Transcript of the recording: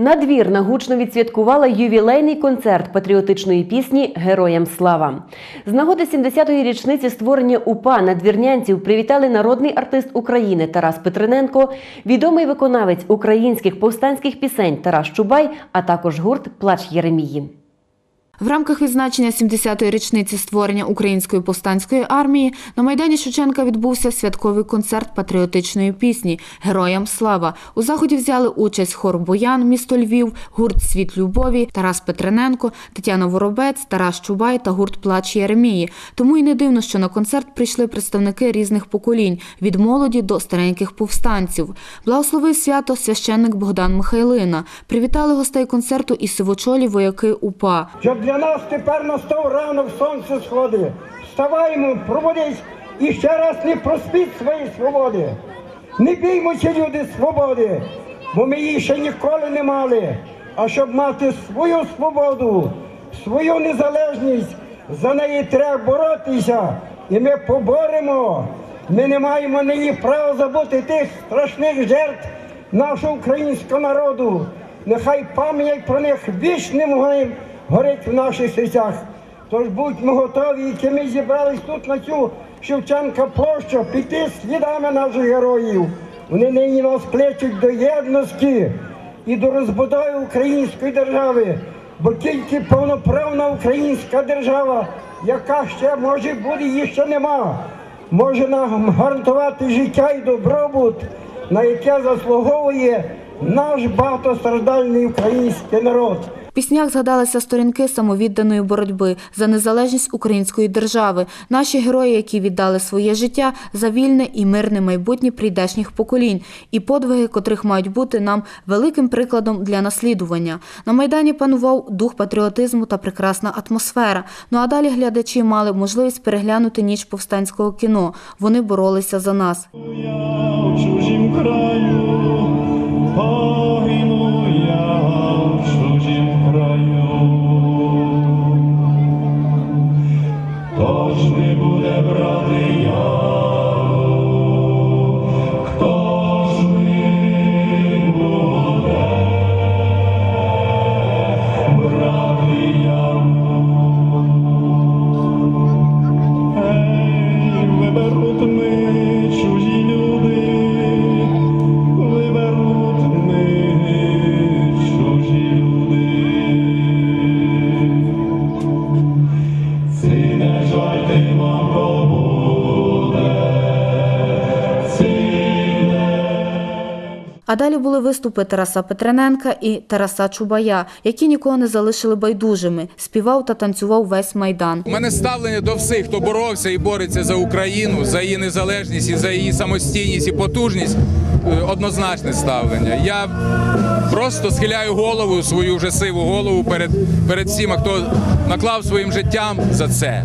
Надвірна гучно відсвяткувала ювілейний концерт патріотичної пісні Героям слава. З нагоди 70-ї річниці створення УПА надвірнянців привітали народний артист України Тарас Петриненко, відомий виконавець українських повстанських пісень Тарас Чубай, а також гурт Плач Єремії. В рамках відзначення 70-ї річниці створення Української повстанської армії на майдані Шевченка відбувся святковий концерт патріотичної пісні Героям слава. У заході взяли участь хор Боян, місто Львів, гурт Світ любові, Тарас Петрененко, Тетяна Воробець, Тарас Чубай та гурт Плач Єремії. Тому й не дивно, що на концерт прийшли представники різних поколінь від молоді до стареньких повстанців. Благословив свято священник Богдан Михайлина. Привітали гостей концерту і сивочолі вояки УПА. Для нас тепер настав ранок сонце сходить. Вставаймо, пробудись і ще раз не проспіть свої свободи. Не біймося, люди, свободи, бо ми її ще ніколи не мали. А щоб мати свою свободу, свою незалежність, за неї треба боротися. І ми поборемо. Ми не маємо нині права забути тих страшних жертв нашого українського народу. Нехай пам'ять про них вічним вогнем горить в наших серцях. Тож будьмо готові, які ми зібрались тут на цю Шевченка площу, піти слідами наших героїв. Вони нині нас кличуть до єдності і до розбудови української держави, бо тільки повноправна українська держава, яка ще може бути, її ще нема, може нам гарантувати життя і добробут, на яке заслуговує наш багатостраждальний український народ. Піснях згадалися сторінки самовідданої боротьби за незалежність української держави, наші герої, які віддали своє життя за вільне і мирне майбутнє прийдешніх поколінь, і подвиги, котрих мають бути нам великим прикладом для наслідування. На майдані панував дух патріотизму та прекрасна атмосфера. Ну а далі глядачі мали можливість переглянути ніч повстанського кіно. Вони боролися за нас. Я в чужім краю, Вам А далі були виступи Тараса Петрененка і Тараса Чубая, які нікого не залишили байдужими. Співав та танцював весь майдан. У мене ставлення до всіх, хто боровся і бореться за Україну, за її незалежність і за її самостійність і потужність. е, Однозначне ставлення. Я просто схиляю голову, свою вже сиву голову перед, перед всіма, хто наклав своїм життям за це.